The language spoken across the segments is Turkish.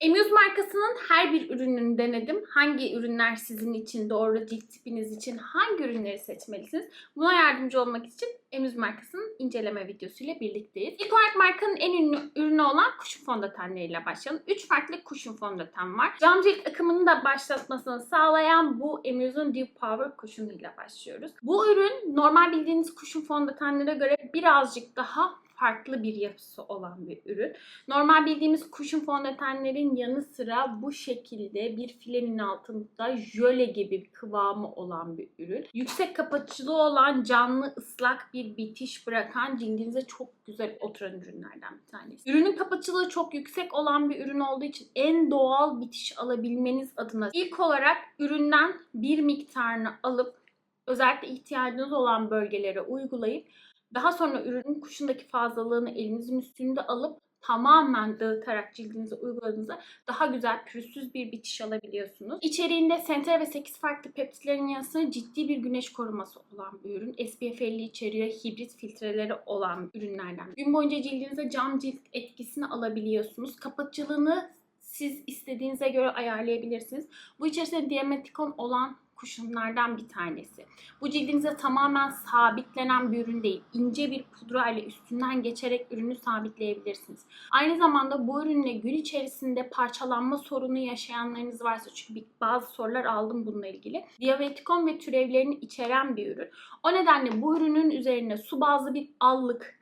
Emuse markasının her bir ürününü denedim. Hangi ürünler sizin için doğru, cilt tipiniz için hangi ürünleri seçmelisiniz? Buna yardımcı olmak için Emuse markasının inceleme videosuyla birlikteyiz. İlk olarak markanın en ünlü ürünü olan kuşun fondötenleriyle başlayalım. 3 farklı kuşun fondöten var. Cam cilt akımını da başlatmasını sağlayan bu Emuse'un Dew Power kuşunuyla başlıyoruz. Bu ürün normal bildiğiniz kuşun fondötenlere göre birazcık daha farklı bir yapısı olan bir ürün. Normal bildiğimiz kuşun fondötenlerin yanı sıra bu şekilde bir filenin altında jöle gibi bir kıvamı olan bir ürün. Yüksek kapatıcılığı olan canlı ıslak bir bitiş bırakan cildinize çok güzel oturan ürünlerden bir tanesi. Ürünün kapatıcılığı çok yüksek olan bir ürün olduğu için en doğal bitiş alabilmeniz adına ilk olarak üründen bir miktarını alıp özellikle ihtiyacınız olan bölgelere uygulayıp daha sonra ürünün kuşundaki fazlalığını elinizin üstünde alıp tamamen dağıtarak cildinize uyguladığınızda daha güzel pürüzsüz bir bitiş alabiliyorsunuz. İçeriğinde sentral ve 8 farklı peptitlerin yanı sıra ciddi bir güneş koruması olan bir ürün. SPF 50 içeriyor, hibrit filtreleri olan ürünlerden. Gün boyunca cildinize cam cilt etkisini alabiliyorsunuz. Kapatıcılığını siz istediğinize göre ayarlayabilirsiniz. Bu içerisinde diametikon olan kuşunlardan bir tanesi. Bu cildinize tamamen sabitlenen bir ürün değil. İnce bir pudra ile üstünden geçerek ürünü sabitleyebilirsiniz. Aynı zamanda bu ürünle gün içerisinde parçalanma sorunu yaşayanlarınız varsa çünkü bazı sorular aldım bununla ilgili. Diabetikon ve türevlerini içeren bir ürün. O nedenle bu ürünün üzerine su bazlı bir allık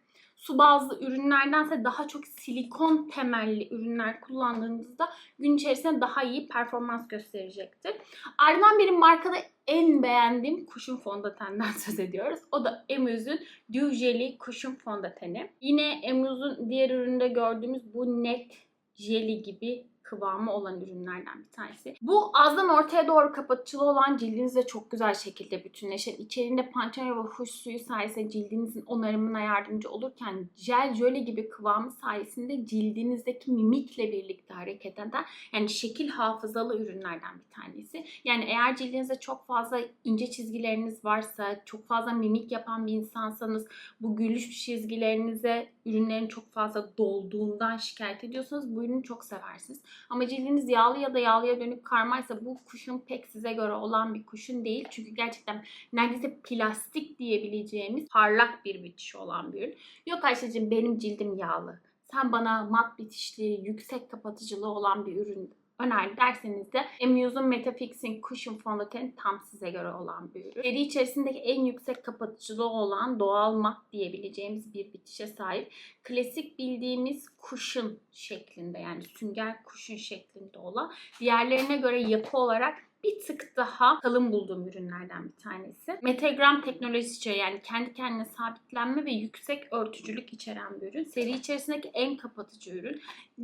su bazlı ürünlerdense daha çok silikon temelli ürünler kullandığınızda gün içerisinde daha iyi performans gösterecektir. Ardından benim markada en beğendiğim kuşun fondötenden söz ediyoruz. O da Emuse'un Dew Jelly kuşun fondöteni. Yine Emuse'un diğer üründe gördüğümüz bu net jeli gibi kıvamı olan ürünlerden bir tanesi. Bu azdan ortaya doğru kapatıcılı olan cildinizle çok güzel şekilde bütünleşen, içerisinde pançano ve huş suyu sayesinde cildinizin onarımına yardımcı olurken jel jöle gibi kıvamı sayesinde cildinizdeki mimikle birlikte hareket eden yani şekil hafızalı ürünlerden bir tanesi. Yani eğer cildinizde çok fazla ince çizgileriniz varsa, çok fazla mimik yapan bir insansanız bu gülüş çizgilerinize ürünlerin çok fazla dolduğundan şikayet ediyorsanız bu ürünü çok seversiniz. Ama cildiniz yağlı ya da yağlıya dönük karmaysa bu kuşun pek size göre olan bir kuşun değil. Çünkü gerçekten neredeyse plastik diyebileceğimiz parlak bir bitiş olan bir ürün. Yok Ayşe'cim benim cildim yağlı. Sen bana mat bitişli, yüksek kapatıcılığı olan bir ürün önerdi derseniz de Emuse'un Metafix'in Cushion fondöteni tam size göre olan bir ürün. Seri içerisindeki en yüksek kapatıcılığı olan doğal mat diyebileceğimiz bir bitişe sahip. Klasik bildiğimiz cushion şeklinde yani sünger cushion şeklinde olan diğerlerine göre yapı olarak bir tık daha kalın bulduğum ürünlerden bir tanesi. Metagram teknolojisi içeriyor yani kendi kendine sabitlenme ve yüksek örtücülük içeren bir ürün. Seri içerisindeki en kapatıcı ürün.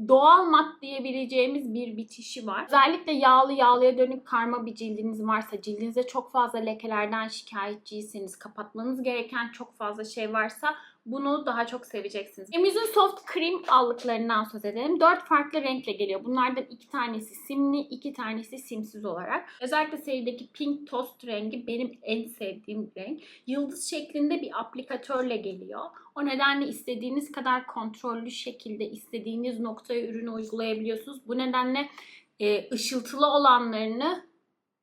Doğal mat diyebileceğimiz bir bitişi var. Özellikle yağlı yağlıya dönük karma bir cildiniz varsa, cildinize çok fazla lekelerden şikayetçiyseniz, kapatmanız gereken çok fazla şey varsa bunu daha çok seveceksiniz. Emuse'un Soft Cream allıklarından söz edelim. 4 farklı renkle geliyor. Bunlardan iki tanesi simli, iki tanesi simsiz olarak. Özellikle serideki Pink Toast rengi benim en sevdiğim renk. Yıldız şeklinde bir aplikatörle geliyor. O nedenle istediğiniz kadar kontrollü şekilde istediğiniz noktaya ürünü uygulayabiliyorsunuz. Bu nedenle e, ışıltılı olanlarını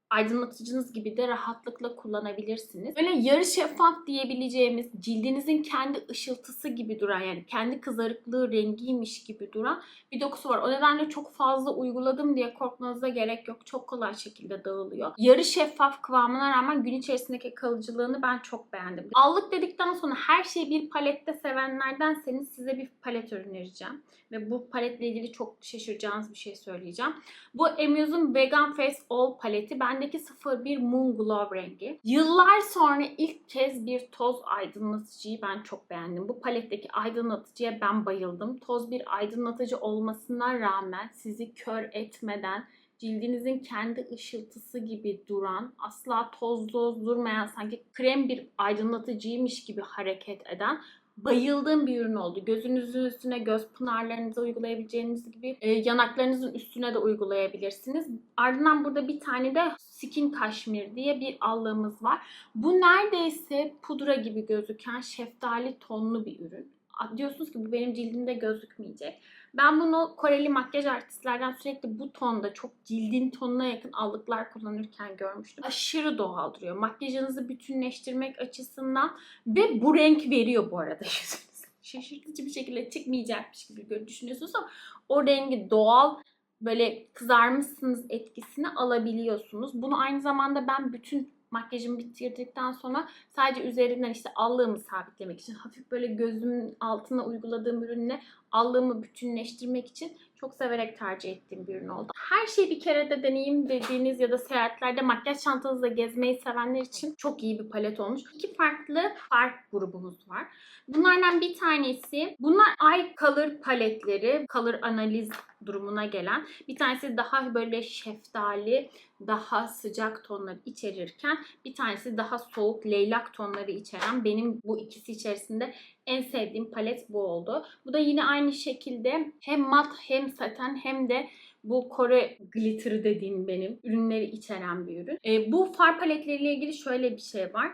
aydınlatıcınız gibi de rahatlıkla kullanabilirsiniz. Böyle yarı şeffaf diyebileceğimiz cildinizin kendi ışıltısı gibi duran yani kendi kızarıklığı rengiymiş gibi duran bir dokusu var. O nedenle çok fazla uyguladım diye korkmanıza gerek yok. Çok kolay şekilde dağılıyor. Yarı şeffaf kıvamına rağmen gün içerisindeki kalıcılığını ben çok beğendim. Allık dedikten sonra her şeyi bir palette sevenlerdenseniz size bir palet önereceğim. Ve bu paletle ilgili çok şaşıracağınız bir şey söyleyeceğim. Bu Emuse'un Vegan Face All paleti. Bendeki 01 Moon Glow rengi. Yıllar sonra ilk kez bir toz aydınlatıcıyı ben çok beğendim. Bu paletteki aydınlatıcıya ben bayıldım. Toz bir aydınlatıcı olmasına rağmen sizi kör etmeden cildinizin kendi ışıltısı gibi duran, asla toz toz durmayan, sanki krem bir aydınlatıcıymış gibi hareket eden bayıldığım bir ürün oldu. Gözünüzün üstüne, göz pınarlarınıza uygulayabileceğiniz gibi e, yanaklarınızın üstüne de uygulayabilirsiniz. Ardından burada bir tane de Skin Kashmir diye bir allığımız var. Bu neredeyse pudra gibi gözüken şeftali tonlu bir ürün. Diyorsunuz ki bu benim cildimde gözükmeyecek. Ben bunu Koreli makyaj artistlerden sürekli bu tonda çok cildin tonuna yakın allıklar kullanırken görmüştüm. Aşırı doğal duruyor. Makyajınızı bütünleştirmek açısından ve bu renk veriyor bu arada yüzünüze. Şaşırtıcı bir şekilde çıkmayacakmış gibi düşünüyorsunuz ama o rengi doğal böyle kızarmışsınız etkisini alabiliyorsunuz. Bunu aynı zamanda ben bütün makyajımı bitirdikten sonra sadece üzerinden işte allığımı sabitlemek için hafif böyle gözümün altına uyguladığım ürünle allığımı bütünleştirmek için çok severek tercih ettiğim bir ürün oldu. Her şeyi bir kere de deneyeyim dediğiniz ya da seyahatlerde makyaj çantanızla gezmeyi sevenler için çok iyi bir palet olmuş. İki farklı fark grubumuz var. Bunlardan bir tanesi, bunlar eye color paletleri, color analiz durumuna gelen. Bir tanesi daha böyle şeftali, daha sıcak tonları içerirken bir tanesi daha soğuk leylak tonları içeren benim bu ikisi içerisinde en sevdiğim palet bu oldu. Bu da yine aynı şekilde hem mat hem saten hem de bu Kore glitter dediğim benim ürünleri içeren bir ürün. E, bu far paletleriyle ilgili şöyle bir şey var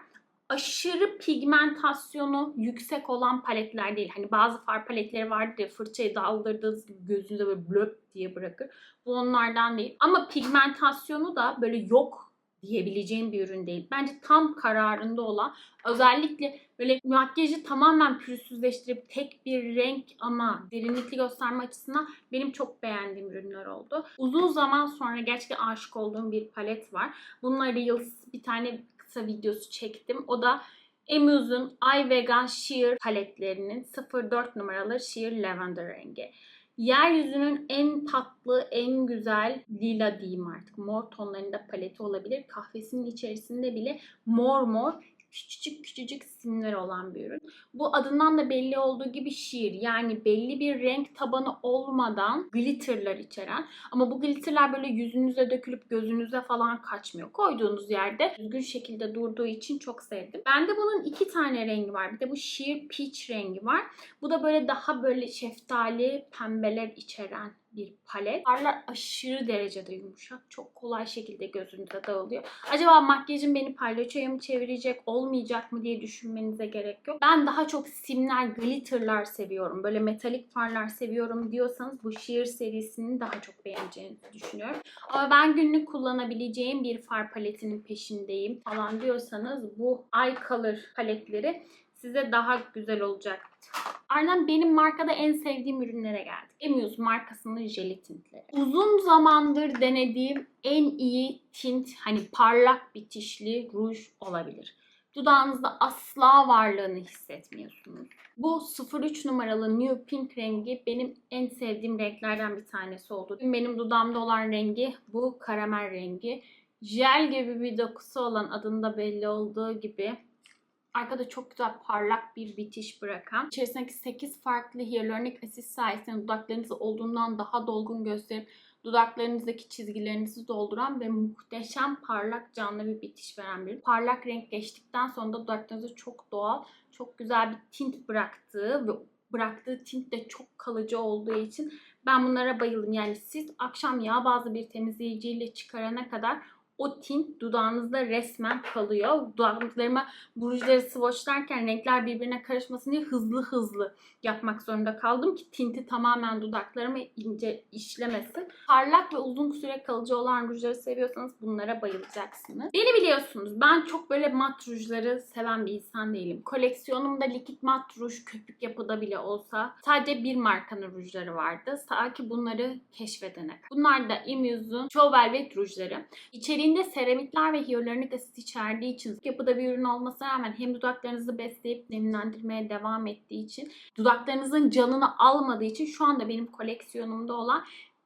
aşırı pigmentasyonu yüksek olan paletler değil. Hani bazı far paletleri vardır ya fırçayı daldırdığınız gibi gözünüze böyle blöp diye bırakır. Bu onlardan değil. Ama pigmentasyonu da böyle yok diyebileceğim bir ürün değil. Bence tam kararında olan özellikle böyle makyajı tamamen pürüzsüzleştirip tek bir renk ama derinlikli gösterme açısından benim çok beğendiğim ürünler oldu. Uzun zaman sonra gerçekten aşık olduğum bir palet var. Bununla Reels bir tane kısa videosu çektim. O da Emuse'un Eye Vegan Sheer paletlerinin 04 numaralı Sheer Lavender rengi. Yeryüzünün en tatlı, en güzel lila diyeyim artık. Mor tonlarında paleti olabilir. Kahvesinin içerisinde bile mor mor küçücük küçücük simleri olan bir ürün. Bu adından da belli olduğu gibi şiir yani belli bir renk tabanı olmadan glitterlar içeren ama bu glitterlar böyle yüzünüze dökülüp gözünüze falan kaçmıyor. Koyduğunuz yerde düzgün şekilde durduğu için çok sevdim. Bende bunun iki tane rengi var. Bir de bu sheer peach rengi var. Bu da böyle daha böyle şeftali pembeler içeren bir palet. Farlar aşırı derecede yumuşak. Çok kolay şekilde gözünüze dağılıyor. Acaba makyajım beni palyaçoya mı çevirecek, olmayacak mı diye düşünmenize gerek yok. Ben daha çok simler, glitterlar seviyorum. Böyle metalik farlar seviyorum diyorsanız bu Sheer serisini daha çok beğeneceğinizi düşünüyorum. Ama ben günlük kullanabileceğim bir far paletinin peşindeyim falan diyorsanız bu Eye Color paletleri size daha güzel olacak. Ardından benim markada en sevdiğim ürünlere geldik. Emuse markasının jeli tintleri. Uzun zamandır denediğim en iyi tint hani parlak bitişli ruj olabilir. Dudağınızda asla varlığını hissetmiyorsunuz. Bu 03 numaralı New Pink rengi benim en sevdiğim renklerden bir tanesi oldu. Benim dudağımda olan rengi bu karamel rengi. Jel gibi bir dokusu olan adında belli olduğu gibi Arkada çok güzel parlak bir bitiş bırakan. İçerisindeki 8 farklı hyaluronik asit sayesinde dudaklarınızı olduğundan daha dolgun gösterip dudaklarınızdaki çizgilerinizi dolduran ve muhteşem parlak canlı bir bitiş veren bir parlak renk geçtikten sonra da dudaklarınızı çok doğal, çok güzel bir tint bıraktığı ve bıraktığı tint de çok kalıcı olduğu için ben bunlara bayıldım. Yani siz akşam yağ bazlı bir temizleyiciyle çıkarana kadar o tint dudağınızda resmen kalıyor. Dudaklarıma bu rujları swatchlarken renkler birbirine karışmasın diye hızlı hızlı yapmak zorunda kaldım ki tinti tamamen dudaklarıma ince işlemesin. Parlak ve uzun süre kalıcı olan rujları seviyorsanız bunlara bayılacaksınız. Beni biliyorsunuz ben çok böyle mat rujları seven bir insan değilim. Koleksiyonumda likit mat ruj köpük yapıda bile olsa sadece bir markanın rujları vardı. Ta ki bunları keşfedene. Bunlar da Emuse'un Show Velvet rujları. İçeriği İçeriğinde seramikler ve hyaluronik asit içerdiği için yapıda bir ürün olmasına rağmen hem dudaklarınızı besleyip nemlendirmeye devam ettiği için dudaklarınızın canını almadığı için şu anda benim koleksiyonumda olan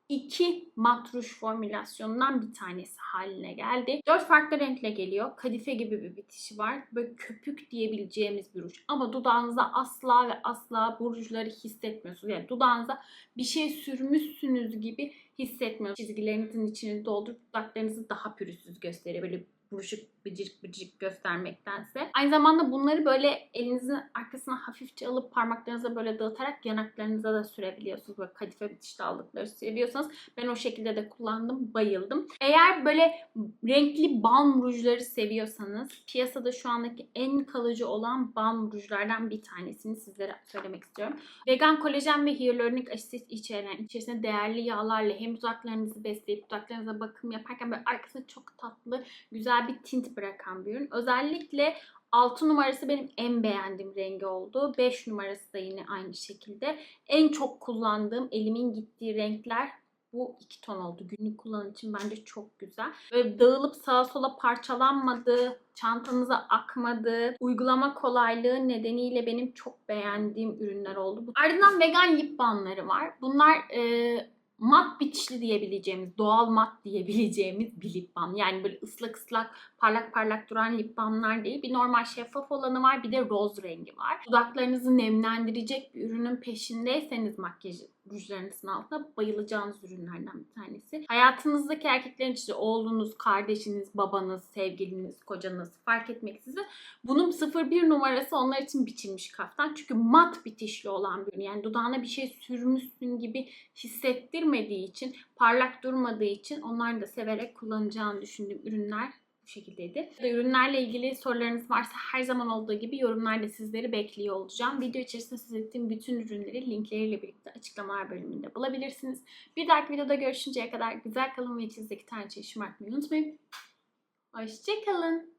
iki matruş formülasyonundan bir tanesi haline geldi. Dört farklı renkle geliyor. Kadife gibi bir bitişi var. Böyle köpük diyebileceğimiz bir ruj. Ama dudağınıza asla ve asla bu hissetmiyorsunuz. Yani dudağınıza bir şey sürmüşsünüz gibi hissetmiyorsunuz. Çizgilerinizin içini doldurup dudaklarınızı daha pürüzsüz gösteriyor. Böyle buruşuk bıcırık bıcırık göstermektense. Aynı zamanda bunları böyle elinizin arkasına hafifçe alıp parmaklarınıza böyle dağıtarak yanaklarınıza da sürebiliyorsunuz. Böyle kadife bitişli aldıkları seviyorsanız ben o şekilde de kullandım. Bayıldım. Eğer böyle renkli balm rujları seviyorsanız piyasada şu andaki en kalıcı olan balm rujlardan bir tanesini sizlere söylemek istiyorum. Vegan kolajen ve hyaluronik asit içeren içerisinde değerli yağlarla hem dudaklarınızı besleyip dudaklarınıza bakım yaparken böyle arkasında çok tatlı güzel bir tint bırakan bir ürün. Özellikle 6 numarası benim en beğendiğim rengi oldu. 5 numarası da yine aynı şekilde. En çok kullandığım elimin gittiği renkler bu iki ton oldu. Günlük kullanım için bence çok güzel. Böyle dağılıp sağa sola parçalanmadı, çantanıza akmadı. Uygulama kolaylığı nedeniyle benim çok beğendiğim ürünler oldu. Ardından vegan lip balmları var. Bunlar e, mat bitişli diyebileceğimiz, doğal mat diyebileceğimiz bir lip balm. Yani böyle ıslak ıslak, parlak parlak duran lip balmlar değil. Bir normal şeffaf olanı var, bir de roz rengi var. Dudaklarınızı nemlendirecek bir ürünün peşindeyseniz makyaj rujlarınızın altında bayılacağınız ürünlerden bir tanesi. Hayatınızdaki erkeklerin işte oğlunuz, kardeşiniz, babanız, sevgiliniz, kocanız fark etmeksizin bunun 01 numarası onlar için biçilmiş kaftan. Çünkü mat bitişli olan bir ürün. Yani dudağına bir şey sürmüşsün gibi hissettirmediği için, parlak durmadığı için onları da severek kullanacağını düşündüğüm ürünler bu şekildeydi. Ürünlerle ilgili sorularınız varsa her zaman olduğu gibi yorumlarda sizleri bekliyor olacağım. Video içerisinde size ettiğim bütün ürünleri linkleriyle birlikte açıklamalar bölümünde bulabilirsiniz. Bir dahaki videoda görüşünceye kadar güzel kalın ve içinizdeki tane şımartmayı unutmayın. Hoşçakalın.